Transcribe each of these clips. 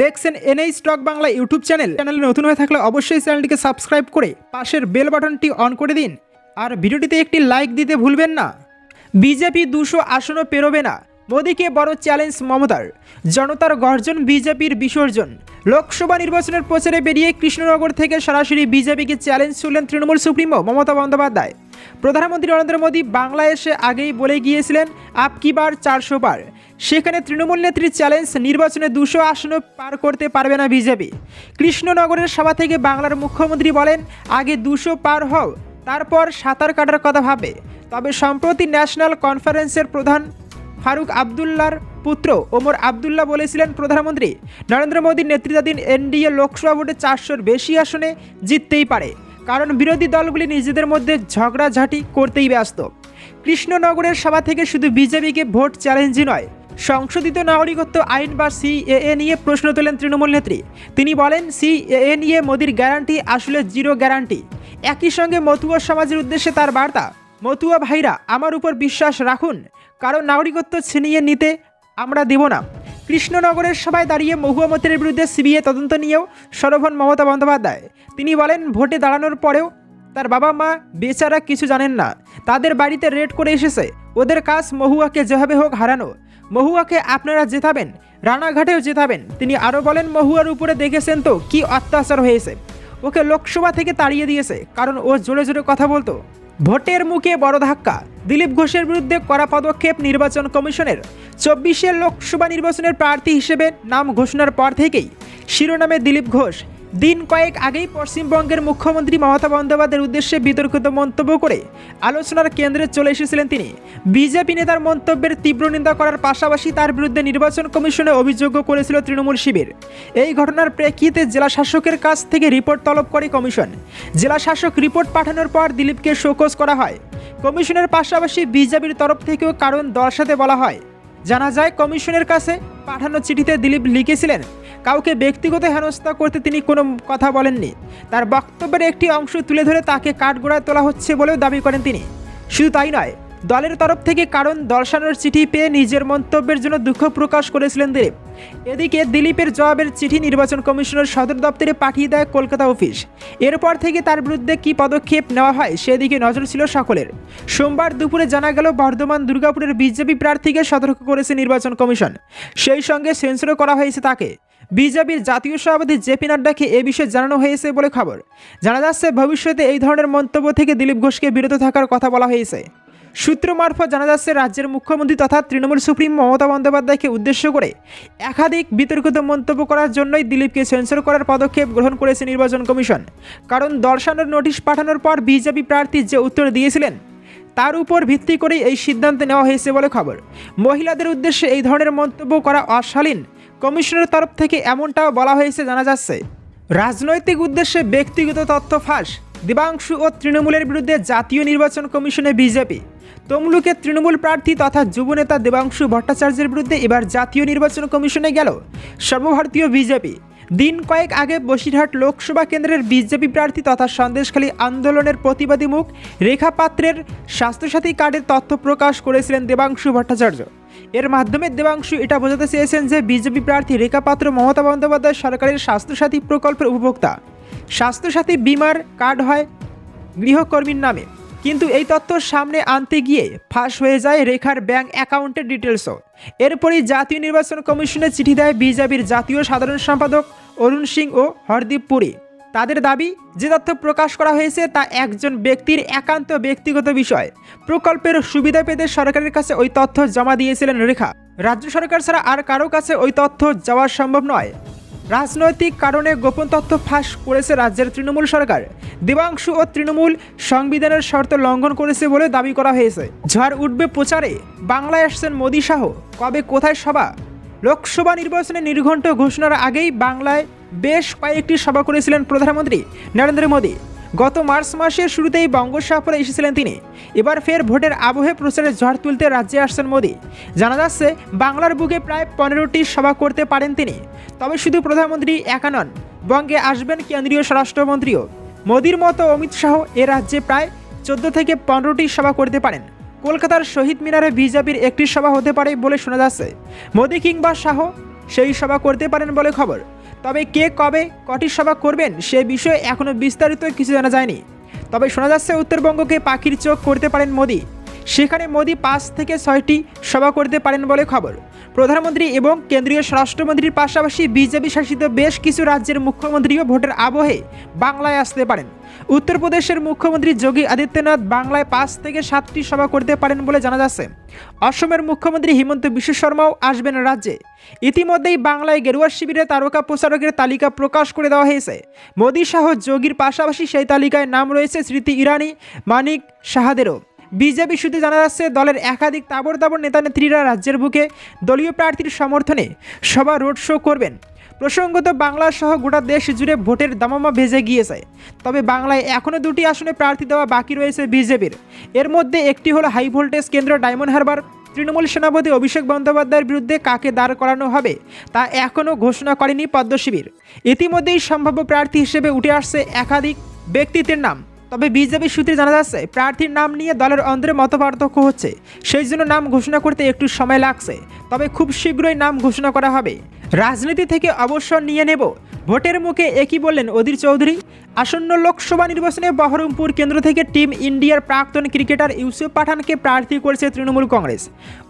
দেখছেন এনএই stock Bangla YouTube channel. চ্যানেলে নতুন হয়ে থাকলে অবশ্যই চ্যানেলটিকে সাবস্ক্রাইব করে পাশের বেল বাটনটি অন করে দিন। আর ভিডিওটিতে একটি লাইক দিতে ভুলবেন না। বিজেপি দুশো আসনও পেরোবে না। মোদীকে বড় চ্যালেঞ্জ মমতার। জনতার গর্জন বিজেপির বিসর্জন। লোকসভা নির্বাচনের প্রচারে বেরিয়ে কৃষ্ণনগর থেকে সরাসরি বিজেপিকে চ্যালেঞ্জ ছুড়লেন তৃণমূল সুপ্রিমো মমতা বন্দ্যোপাধ্যায়। প্রধানমন্ত্রী নরেন্দ্র মোদী বাংলা এসে আগেই বলে গিয়েছিলেন, আপ বার চারশো বার? সেখানে তৃণমূল নেত্রীর চ্যালেঞ্জ নির্বাচনে দুশো আসনও পার করতে পারবে না বিজেপি। কৃষ্ণনগরের সভা থেকে বাংলার মুখ্যমন্ত্রী বলেন, আগে দুশো পার হও, তারপর সাঁতার কাটার কথা ভাবে। তবে সম্প্রতি ন্যাশনাল কনফারেন্সের প্রধান ফারুক আবদুল্লার পুত্র ওমর আবদুল্লাহ বলেছিলেন, প্রধানমন্ত্রী, নরেন্দ্র মোদীর নেতৃত্বাধীন এনডিএ লোকসভা ভোটে চারশোর বেশি আসনে জিততেই পারে। কারণ বিরোধী দলগুলি নিজেদের মধ্যে ঝগড়াঝাঁটি করতেই ব্যস্ত। কৃষ্ণনগরের সভা থেকে শুধু বিজেপিকে ভোট চ্যালেঞ্জই নয় সংশোধিত নাগরিকত্ব আইন বা সিএএ নিয়ে প্রশ্ন তোলেন তৃণমূল নেত্রী। তিনি বলেন সিএএ নিয়ে মোদির গ্যারান্টি আসলে জিরো গ্যারান্টি। একই সঙ্গে মতুয়া সমাজের উদ্দেশ্যে তার বার্তা, মতুয়া ভাইরা, আমার উপর বিশ্বাস রাখুন। কারণ নাগরিকত্ব ছিনিয়ে নিতে আমরা দেব না। কৃষ্ণনগরের সভায় দাঁড়িয়ে মহুয়া মতের বিরুদ্ধে সিবিআই তদন্ত নিয়েও সরভন মমতা বন্দ্যোপাধ্যায়। তিনি বলেন, ভোটে দাঁড়ানোর পরেও তার বাবা মা বেচারা কিছু জানেন না। তাদের বাড়িতে রেড করে এসেছে। ওদের কাজ মহুয়াকে যেভাবে হোক হারানো। মহুয়াকে আপনারা জেতাবেন, রানাঘাটেও জেতাবেন। তিনি আরও বলেন, মহুয়ার উপরে দেখেছেন তো কি অত্যাচার হয়েছে। ওকে লোকসভা থেকে তাড়িয়ে দিয়েছে, কারণ ও জোরে জোরে কথা বলতো। ভোটের মুখে বড় ধাক্কা, দিলীপ ঘোষের বিরুদ্ধে কড়া পদক্ষেপ নির্বাচন কমিশনের। চব্বিশের লোকসভা নির্বাচনের প্রার্থী হিসেবে নাম ঘোষণার পর থেকেই শিরোনামে দিলীপ ঘোষ দিন কয়েক আগেই পশ্চিমবঙ্গের মুখ্যমন্ত্রী মমতা বন্দ্যোপাধ্যায়ের উদ্দেশ্যে বিতর্কিত মন্তব্য করে আলোচনার কেন্দ্রে চলে এসেছিলেন তিনি। বিজেপি নেতার মন্তব্যের তীব্র নিন্দা করার পাশাপাশি তার বিরুদ্ধে নির্বাচন কমিশনে অভিযোগ করেছিল তৃণমূল শিবির। এই ঘটনার প্রেক্ষিতে জেলা শাসকের কাছ থেকে রিপোর্ট তলব করে কমিশন। জেলা শাসক রিপোর্ট পাঠানোর পর দিলীপকে শোকজ করা হয়। কমিশনের পাশাপাশি বিজেপির তরফ থেকেও কারণ দর্শাতে বলা হয়। জানা যায়, কমিশনের কাছে পাঠানো চিঠিতে দিলীপ লিখেছিলেন কাউকে ব্যক্তিগত হেনস্থা করতে তিনি কোনো কথা বলেননি। তার বক্তব্যের একটি অংশ তুলে ধরে তাকে কাঠগোড়ায় তোলা হচ্ছে বলেও দাবি করেন তিনি। শুধু তাই নয়, দলের তরফ থেকে কারণ দর্শানোর চিঠি পেয়ে নিজের মন্তব্যের জন্য দুঃখ প্রকাশ করেছিলেন দিলীপ। এদিকে দিলীপের জবাবের চিঠি নির্বাচন কমিশনের সদর দপ্তরে পাঠিয়ে দেয় কলকাতা অফিস। এরপর থেকে তার বিরুদ্ধে কী পদক্ষেপ নেওয়া হয় সেদিকে নজর ছিল সকলের। সোমবার দুপুরে জানা গেল, বর্ধমান দুর্গাপুরের বিজেপি প্রার্থীকে সতর্ক করেছে নির্বাচন কমিশন। সেই সঙ্গে সেন্সরও করা হয়েছে তাকে। বিজেপির জাতীয় সভাপতি জেপি নাড্ডাকে এ বিষয়ে জানানো হয়েছে বলে খবর। জানা যাচ্ছে, ভবিষ্যতে এই ধরনের মন্তব্য থেকে দিলীপ ঘোষকে বিরত থাকার কথা বলা হয়েছে। সূত্র মারফত জানা যাচ্ছে, রাজ্যের মুখ্যমন্ত্রী তথা তৃণমূল সুপ্রিম মমতা বন্দ্যোপাধ্যায়কে উদ্দেশ্য করে একাধিক বিতর্কিত মন্তব্য করার জন্যই দিলীপকে সেন্সর করার পদক্ষেপ গ্রহণ করেছে নির্বাচন কমিশন। কারণ দর্শানোর নোটিশ পাঠানোর পর বিজেপি প্রার্থী যে উত্তর দিয়েছিলেন, তার উপর ভিত্তি করেই এই সিদ্ধান্ত নেওয়া হয়েছে বলে খবর। মহিলাদের উদ্দেশ্যে এই ধরনের মন্তব্য করা অশালীন কমিশনের তরফ থেকে এমনটাও বলা হয়েছে, জানা যাচ্ছে। রাজনৈতিক উদ্দেশ্যে ব্যক্তিগত তথ্য ফাঁস, দিবাংশু ও তৃণমূলের বিরুদ্ধে জাতীয় নির্বাচন কমিশনে বিজেপি। তমলুকের তৃণমূল প্রার্থী তথা যুব নেতা দেবাংশু ভট্টাচার্যের বিরুদ্ধে এবার জাতীয় নির্বাচন কমিশনে গেল। সর্বভারতীয় বিজেপি দিন কয়েক আগে বসিরহাট লোকসভা কেন্দ্রের বিজেপি প্রার্থী তথা সন্দেশখালী আন্দোলনের প্রতিবাদী মুখ রেখা পাত্রের স্বাস্থ্যসাথী কার্ডের তথ্য প্রকাশ করেছিলেন দেবাংশু ভট্টাচার্য। এর মাধ্যমে দেবাংশু এটা বোঝাতে চেয়েছেন যে বিজেপি প্রার্থী রেখা পাত্র মমতা বন্দ্যোপাধ্যায় সরকারের স্বাস্থ্যসাথী প্রকল্পের উপভোক্তা। স্বাস্থ্যসাথী বিমার কার্ড হয় গৃহকর্মীর নামে। কিন্তু এই তথ্য সামনে আনতে গিয়ে ফাঁস হয়ে যায় রেখার ব্যাংক অ্যাকাউন্টের ডিটেলসও। এরপরই জাতীয় নির্বাচন কমিশনে চিঠি দেয় বিজেপির জাতীয় সাধারণ সম্পাদক অরুণ সিং ও হরদীপ পুরী। তাদের দাবি, যে তথ্য প্রকাশ করা হয়েছে তা একজন ব্যক্তির একান্ত ব্যক্তিগত বিষয়। প্রকল্পের সুবিধা পেতে সরকারের কাছে ওই তথ্য জমা দিয়েছিলেন রেখা। রাজ্য সরকার ছাড়া আর কারও কাছে ওই তথ্য যাওয়া সম্ভব নয়। রাজনৈতিক কারণে গোপন তথ্য ফাঁস করেছে রাজ্যের তৃণমূল সরকার। দেবাংশু ও তৃণমূল সংবিধানের শর্ত লঙ্ঘন করেছে বলে দাবি করা হয়েছে। ঝড় উঠবে প্রচারে। বাংলায় আসছেন মোদী শাহ। কবে কোথায় সভা? লোকসভা নির্বাচনে নির্ঘণ্ট ঘোষণার আগেই বাংলায় বেশ কয়েকটি সভা করেছিলেন প্রধানমন্ত্রী নরেন্দ্র মোদী। গত মার্চ মাসের শুরুতেই বঙ্গোপসাগরে এসেছিলেন তিনি। এবার ফের ভোটের আবহে প্রচারের ঝড় তুলতে রাজ্যে আসছেন মোদী। জানা যাচ্ছে, বাংলার বুকে প্রায় পনেরোটি সভা করতে পারেন তিনি। তবে শুধু প্রধানমন্ত্রী একা নন, বঙ্গে আসবেন কেন্দ্রীয় স্বরাষ্ট্রমন্ত্রীও। মোদীর মতো অমিত শাহ এ রাজ্যে প্রায় চোদ্দ থেকে পনেরোটি সভা করতে পারেন। কলকাতার শহীদ মিনারে বিজেপির একটি সভা হতে পারে বলে শোনা যাচ্ছে। মোদী কিংবা শাহ সেই সভা করতে পারেন বলে খবর। তবে কে কবে কটি সভা করবেন সে বিষয়ে এখনও বিস্তারিত কিছু জানা যায়নি। তবে শোনা যাচ্ছে, উত্তরবঙ্গকে পাখির চোখ করতে পারেন মোদি। সেখানে মোদি পাঁচ থেকে ছয়টি সভা করতে পারেন বলে খবর। প্রধানমন্ত্রী এবং কেন্দ্রীয় স্বরাষ্ট্রমন্ত্রীর পাশাপাশি বিজেপি শাসিত বেশ কিছু রাজ্যের মুখ্যমন্ত্রীও ভোটের আবহে বাংলায় আসতে পারেন। উত্তরপ্রদেশের মুখ্যমন্ত্রী যোগী আদিত্যনাথ বাংলায় পাঁচ থেকে সাতটি সভা করতে পারেন বলে জানা যাচ্ছে। অসমের মুখ্যমন্ত্রী হিমন্ত বিশ্ব শর্মাও আসবেন রাজ্যে। ইতিমধ্যেই বাংলায় গেরুয়া শিবিরে তারকা প্রচারকের তালিকা প্রকাশ করে দেওয়া হয়েছে। মোদী সহ যোগীর পাশাপাশি সেই তালিকায় নাম রয়েছে স্মৃতি ইরানি, মানিক শাহাদেরও বিজেপি সূত্রে জানা যাচ্ছে, দলের একাধিক তাবর তাবর নেতা নেত্রীরা রাজ্যের বুকে দলীয় প্রার্থীর সমর্থনে সভা রোড শো করবেন। প্রসঙ্গত, বাংলা সহ গোটা দেশ জুড়ে ভোটের দামামা ভেজে গিয়েছে। তবে বাংলায় এখনও দুটি আসনে প্রার্থী দেওয়া বাকি রয়েছে বিজেপির। এর মধ্যে একটি হলো হাই ভোল্টেজ কেন্দ্র ডায়মন্ড হারবার। তৃণমূল সেনাপতি অভিষেক বন্দ্যোপাধ্যায়ের বিরুদ্ধে কাকে দাঁড় করানো হবে, তা এখনও ঘোষণা করেনি পদ্মশিবির। ইতিমধ্যেই সম্ভাব্য প্রার্থী হিসেবে উঠে আসছে একাধিক ব্যক্তিত্বের নাম। তবে বিজেপি সূত্রে জানা যাচ্ছে, প্রার্থীর নাম নিয়ে দলের অন্তরে মতপার্থক্য হচ্ছে। সেই জন্য নাম ঘোষণা করতে একটু সময় লাগছে। তবে খুব শীঘ্রই নাম ঘোষণা করা হবে। রাজনীতি থেকে অবসর নিয়ে নেব। ভোটের মুখে একই বললেন অধীর চৌধুরী। আসন্ন লোকসভা নির্বাচনে বহরমপুর কেন্দ্র থেকে টিম ইন্ডিয়ার প্রাক্তন ক্রিকেটার ইউসুফ পাঠানকে প্রার্থী করেছে তৃণমূল কংগ্রেস।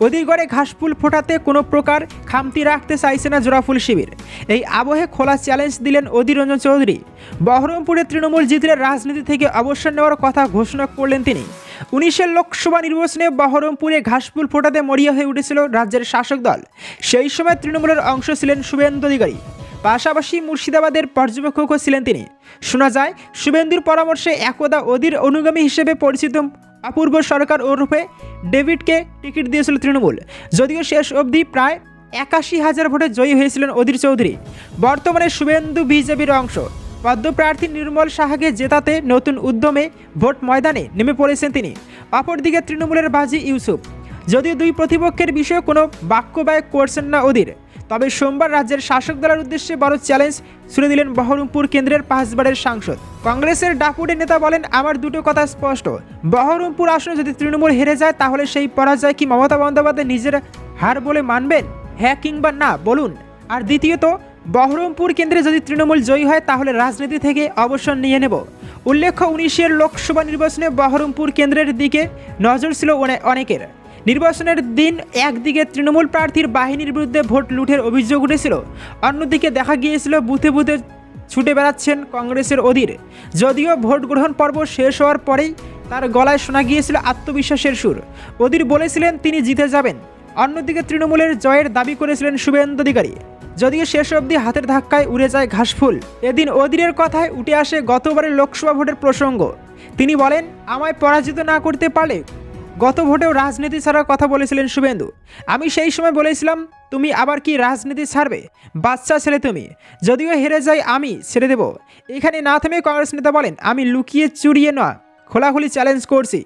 অধীরগড়ে ঘাসফুল ফোটাতে কোনো প্রকার খামতি রাখতে চাইছে না জোড়াফুল শিবির। এই আবহে খোলা চ্যালেঞ্জ দিলেন অধীর রঞ্জন চৌধুরী। বহরমপুরে তৃণমূল জিতলে রাজনীতি থেকে অবসর নেওয়ার কথা ঘোষণা করলেন তিনি। উনিশের লোকসভা নির্বাচনে বহরমপুরে ঘাসফুল ফোটাতে মরিয়া হয়ে উঠেছিল রাজ্যের শাসক দল। সেই সময় তৃণমূলের অংশ ছিলেন শুভেন্দু অধিকারী। পাশাপাশি মুর্শিদাবাদের পর্যবেক্ষকও ছিলেন তিনি। শোনা যায়, শুভেন্দুর পরামর্শে একদা অধীর অনুগামী হিসেবে পরিচিত অপূর্ব সরকার ওরফে ডেভিডকে টিকিট দিয়েছিল তৃণমূল। যদিও শেষ অবধি প্রায় একাশি হাজার ভোটে জয়ী হয়েছিলেন অধীর চৌধুরী। বর্তমানে শুভেন্দু বিজেপির অংশ। পদ্মপ্রার্থী নির্মল সাহাকে জেতাতে নতুন উদ্যমে ভোট ময়দানে নেমে পড়েছেন তিনি। অপরদিকে তৃণমূলের বাজি ইউসুফ। যদিও দুই প্রতিপক্ষের বিষয়ে কোনো বাক্য ব্যয় করছেন না অধীর তবে সোমবার রাজ্যের শাসক দলের উদ্দেশ্যে বড় চ্যালেঞ্জ ছুড়ে দিলেন বহরমপুর কেন্দ্রের পাঁচবারের সাংসদ। কংগ্রেসের ডাপুটে নেতা বলেন, আমার দুটো কথা স্পষ্ট। বহরমপুর আসনে যদি তৃণমূল হেরে যায়, তাহলে সেই পরাজয় কি মমতা বন্দ্যোপাধ্যায় নিজের হার বলে মানবেন? হ্যাঁ কিংবা না, বলুন। আর দ্বিতীয়ত বহরমপুর কেন্দ্রে যদি তৃণমূল জয়ী হয়, তাহলে রাজনীতি থেকে অবসর নিয়ে নেব। উল্লেখ্য, উনিশের লোকসভা নির্বাচনে বহরমপুর কেন্দ্রের দিকে নজর ছিল অনে- অনেকের। নির্বাচনের দিন একদিকে তৃণমূল প্রার্থীর বাহিনীর বিরুদ্ধে ভোট লুঠের অভিযোগ উঠেছিল। অন্যদিকে দেখা গিয়েছিল, বুথে বুথে ছুটে বেড়াচ্ছেন কংগ্রেসের অধীর। যদিও ভোট গ্রহণ পর্ব শেষ হওয়ার পরেই তার গলায় শোনা গিয়েছিল আত্মবিশ্বাসের সুর। অধীর বলেছিলেন, তিনি জিতে যাবেন। অন্যদিকে তৃণমূলের জয়ের দাবি করেছিলেন শুভেন্দু অধিকারী। যদিও শেষ অবধি হাতের ধাক্কায় উড়ে যায় ঘাসফুল। এদিন অধীরের কথায় উঠে আসে গতবারের লোকসভা ভোটের প্রসঙ্গ। তিনি বলেন, আমায় পরাজিত না করতে পারলে গত ভোটেও রাজনীতি ছাড়ার কথা বলেছিলেন শুভেন্দু। আমি সেই সময় বলেছিলাম, তুমি আবার কি রাজনীতি ছাড়বে? বাচ্চা ছেলে তুমি। যদিও হেরে যাই আমি, ছেড়ে দেব। এখানে না থেমে কংগ্রেস নেতা বলেন, আমি লুকিয়ে চুরিয়ে না, খোলাখুলি চ্যালেঞ্জ করছি।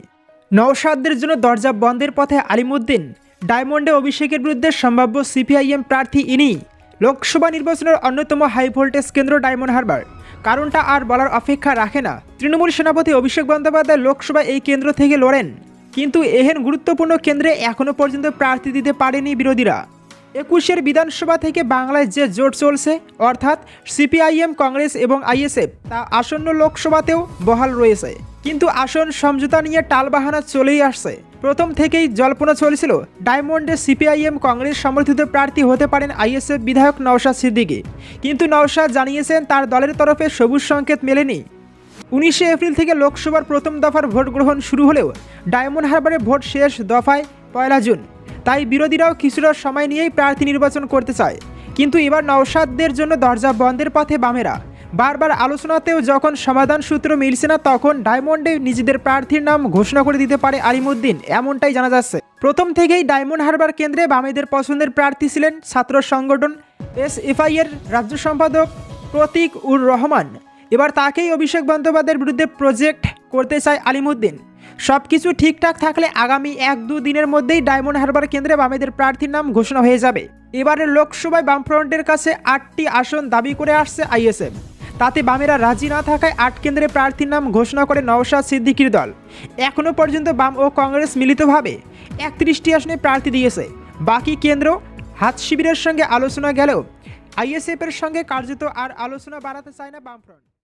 নৌসাদদের জন্য দরজা বন্ধের পথে আলিমুদ্দিন, ডায়মন্ডে অভিষেকের বিরুদ্ধে সম্ভাব্য সিপিআইএম প্রার্থী ইনি। লোকসভা নির্বাচনের অন্যতম হাই ভোল্টেজ কেন্দ্র ডায়মন্ড হারবার কারণটা আর বলার অপেক্ষা রাখে না। তৃণমূল সেনাপতি অভিষেক বন্দ্যোপাধ্যায় লোকসভা এই কেন্দ্র থেকে লড়েন। কিন্তু এহেন গুরুত্বপূর্ণ কেন্দ্রে এখনও পর্যন্ত প্রার্থী দিতে পারেনি বিরোধীরা। একুশের বিধানসভা থেকে বাংলায় যে জোট চলছে, অর্থাৎ সিপিআইএম, কংগ্রেস এবং আইএসএফ, তা আসন্ন লোকসভাতেও বহাল রয়েছে। কিন্তু আসন সমঝোতা নিয়ে টালবাহানা চলেই আসছে। প্রথম থেকেই জল্পনা চলছিল, ডায়মন্ডে সিপিআইএম কংগ্রেস সমর্থিত প্রার্থী হতে পারেন আইএসএফ বিধায়ক নওশাদ সিদ্দিকী। কিন্তু নওশাদ জানিয়েছেন তার দলের তরফে সবুজ সংকেত মেলেনি। উনিশে এপ্রিল থেকে লোকসভার প্রথম দফার ভোট গ্রহণ শুরু হলেও ডায়মন্ড হারবারে ভোট শেষ দফায় পয়লা জুন। তাই বিরোধীরাও কিছুটা সময় নিয়েই প্রার্থী নির্বাচন করতে চায়। কিন্তু এবার নওশাদদের জন্য দরজা বন্ধের পথে বামেরা। বারবার আলোচনাতেও যখন সমাধান সূত্র মিলছে না, তখন ডায়মন্ডে নিজেদের প্রার্থীর নাম ঘোষণা করে দিতে পারে আলিমুদ্দিন। এমনটাই জানা যাচ্ছে। প্রথম থেকেই ডায়মন্ড হারবার কেন্দ্রে বামেদের পছন্দের প্রার্থী ছিলেন ছাত্র সংগঠন এস এফআই এর রাজ্য সম্পাদক প্রতীক উর রহমান। এবার তাকেই অভিষেক বন্দ্যোপাধ্যায়ের বিরুদ্ধে প্রজেক্ট করতে চায় আলিমুদ্দিন। সব কিছু ঠিকঠাক থাকলে আগামী এক দু দিনের মধ্যেই ডায়মন্ড হারবার কেন্দ্রে বামেদের প্রার্থীর নাম ঘোষণা হয়ে যাবে। এবারের লোকসভায় বামফ্রন্টের কাছে আটটি আসন দাবি করে আসছে আইএসএফ। তাতে বামেরা রাজি না থাকায় আট কেন্দ্রে প্রার্থীর নাম ঘোষণা করে নওশাদ সিদ্দিকির দল। এখনও পর্যন্ত বাম ও কংগ্রেস মিলিতভাবে একত্রিশটি আসনে প্রার্থী দিয়েছে। বাকি কেন্দ্র হাত শিবিরের সঙ্গে আলোচনা গেলেও আইএসএফের সঙ্গে কার্যত আর আলোচনা বাড়াতে চায় না বামফ্রন্ট।